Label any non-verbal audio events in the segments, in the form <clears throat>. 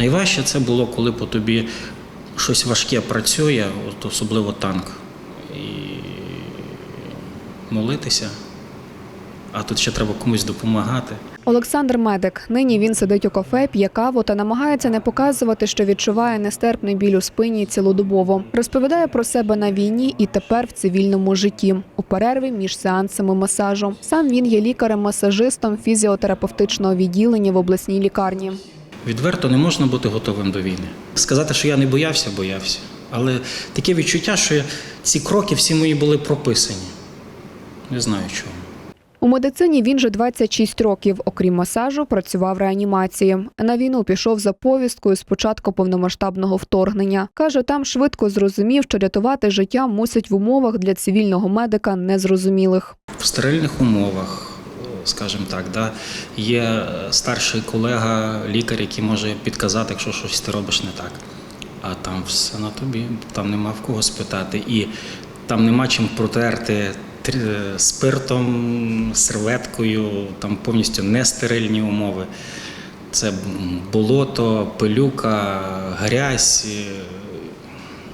Найважче це було, коли по тобі щось важке працює, от особливо танк. І молитися, а тут ще треба комусь допомагати. Олександр Медик. Нині він сидить у кафе, п'є каву та намагається не показувати, що відчуває нестерпний біль у спині цілодобово. Розповідає про себе на війні і тепер в цивільному житті у перерві між сеансами масажу. Сам він є лікарем-масажистом фізіотерапевтичного відділення в обласній лікарні. Відверто не можна бути готовим до війни. Сказати, що я не боявся, боявся. Але таке відчуття, що ці кроки всі мої були прописані. Не знаю чому. У медицині він же 26 років. Окрім масажу, працював реанімації. На війну пішов за повісткою з початку повномасштабного вторгнення. Каже, там швидко зрозумів, що рятувати життя мусить в умовах для цивільного медика незрозумілих. В стерильних умовах, скажімо так, да, є е, старший колега, лікар, який може підказати, якщо щось ти робиш не так. А там все на тобі, там нема в кого спитати. І там нема чим протерти спиртом, серветкою, там повністю нестерильні умови. Це болото, пилюка, грязь. е,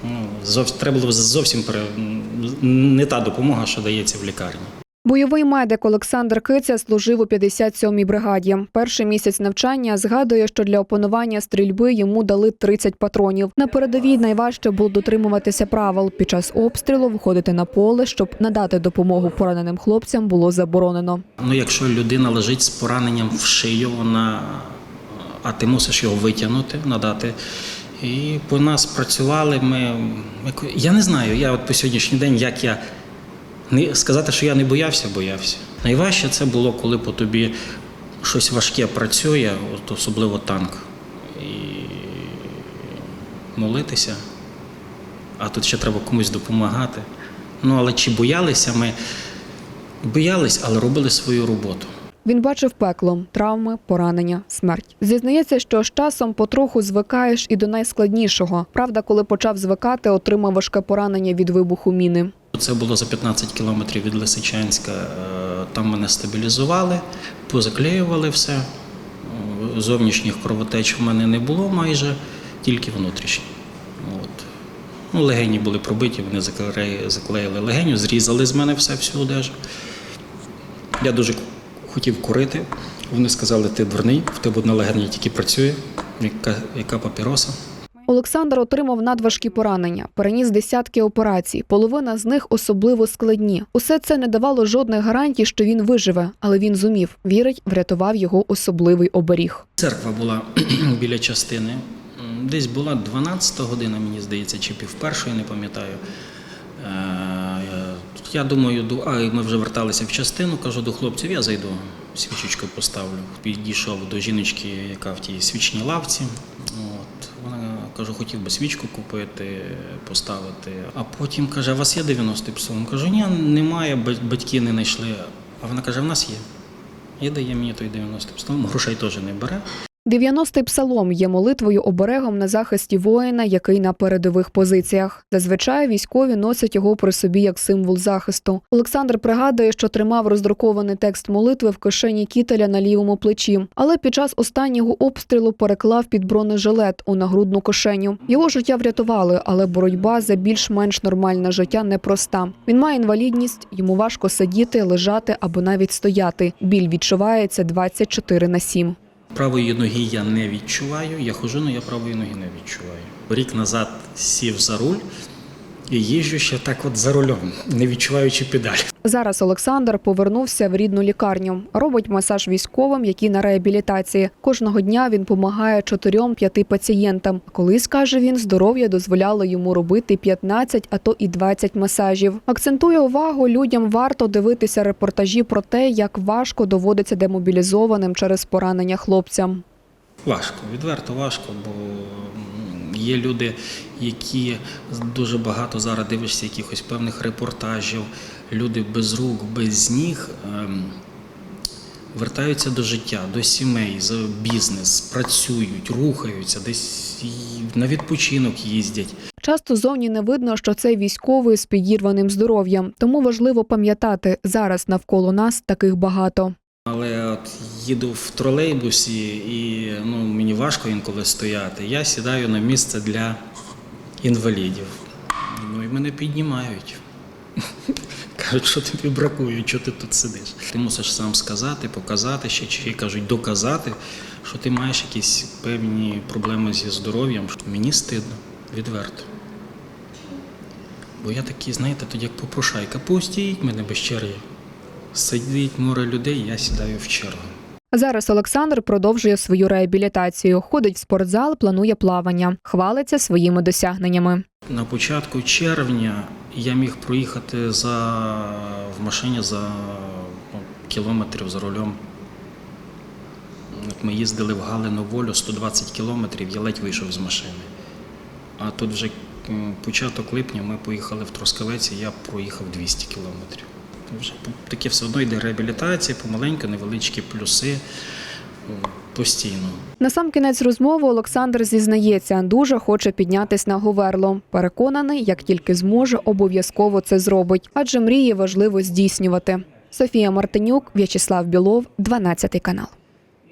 Ну, зовс- треба було зовсім не та допомога, що дається в лікарні. Бойовий медик Олександр Киця служив у 57-й бригаді. Перший місяць навчання згадує, що для опанування стрільби йому дали 30 патронів. На передовій найважче було дотримуватися правил. Під час обстрілу виходити на поле, щоб надати допомогу пораненим хлопцям, було заборонено. Ну, якщо людина лежить з пораненням в шию, вона, а ти мусиш його витягнути, надати. І по нас працювали ми. Я не знаю, я от по сьогоднішній день, як я сказати, що я не боявся, боявся. Найважче це було, коли по тобі щось важке працює, от особливо танк. І молитися, а тут ще треба комусь допомагати. Ну, але чи боялися ми? Боялись, але робили свою роботу. Він бачив пекло, травми, поранення, смерть. Зізнається, що з часом потроху звикаєш і до найскладнішого. Правда, коли почав звикати, отримав важке поранення від вибуху міни. Це було за 15 кілометрів від Лисичанська. Е, Там мене стабілізували, позаклеювали все. Е, Зовнішніх кровотеч в мене не було майже, тільки внутрішні. От. Ну, легені були пробиті, вони заклеїли, легеню, зрізали з мене все, всю одежу. Я дуже хотів курити. Вони сказали, ти дурний, в тебе одна легеня тільки працює, яка, яка папіроса. Олександр отримав надважкі поранення, переніс десятки операцій, половина з них особливо складні. Усе це не давало жодних гарантій, що він виживе, але він зумів. Вірить, врятував його особливий оберіг. Церква була <clears throat> біля частини. Десь була 12 година, мені здається, чи пів першої, не пам'ятаю. Е, Я думаю, а ми вже верталися в частину, кажу до хлопців, я зайду, свічечку поставлю. Підійшов до жіночки, яка в тій свічній лавці. Кажу, хотів би свічку купити, поставити. А потім каже, у вас є 90 псалом? Кажу, ні, немає, батьки не знайшли. А вона каже, в нас є. І дає мені той 90 псалом, грошей теж не бере. 90-й псалом є молитвою оберегом на захисті воїна, який на передових позиціях. Зазвичай військові носять його при собі як символ захисту. Олександр пригадує, що тримав роздрукований текст молитви в кишені кітеля на лівому плечі, але під час останнього обстрілу переклав під бронежилет у нагрудну кишеню. Його життя врятували, але боротьба за більш-менш нормальне життя непроста. Він має інвалідність, йому важко сидіти, лежати або навіть стояти. Біль відчувається 24 на 7. Правої ноги я не відчуваю. Я хожу, але я правої ноги не відчуваю. Рік назад сів за руль і їжджу ще так от за рулем, не відчуваючи педаль. Зараз Олександр повернувся в рідну лікарню. Робить масаж військовим, які на реабілітації. Кожного дня він допомагає чотирьом-п'яти пацієнтам. Колись каже він, здоров'я дозволяло йому робити 15, а то і 20 масажів. Акцентує увагу, людям варто дивитися репортажі про те, як важко доводиться демобілізованим через поранення хлопцям. Важко, відверто важко, бо є люди, які дуже багато зараз дивишся якихось певних репортажів, люди без рук, без ніг. ем, Вертаються до життя, до сімей, за бізнес, працюють, рухаються, десь на відпочинок їздять. Часто зовні не видно, що цей військовий з підірваним здоров'ям. Тому важливо пам'ятати, зараз навколо нас таких багато. Але от їду в тролейбусі і ну, мені важко інколи стояти. Я сідаю на місце для інвалідів. Ну і мене піднімають. <laughs> Кажуть, що тобі бракує, що ти тут сидиш. Ти мусиш сам сказати, показати ще чи кажуть, доказати, що ти маєш якісь певні проблеми зі здоров'ям. Мені стидно, відверто. Бо я такий, знаєте, тоді як попрошайка, пустіть мене без черги. Сидить море людей, я сідаю в чергу. Зараз Олександр продовжує свою реабілітацію, ходить в спортзал, планує плавання, хвалиться своїми досягненнями. На початку червня я міг проїхати за, в машині за ну, кілометрів за рулем. Ми їздили в Галину Волю 120 кілометрів, я ледь вийшов з машини. А тут вже початок липня ми поїхали в Трускавець, і я проїхав 200 кілометрів. Вже таке все одно йде реабілітація, помаленьку, невеличкі плюси постійно. На сам кінець розмови Олександр зізнається, дуже хоче піднятись на говерло. Переконаний, як тільки зможе, обов'язково це зробить, адже мрії важливо здійснювати. Софія Мартинюк, В'ячеслав Білов, 12 канал.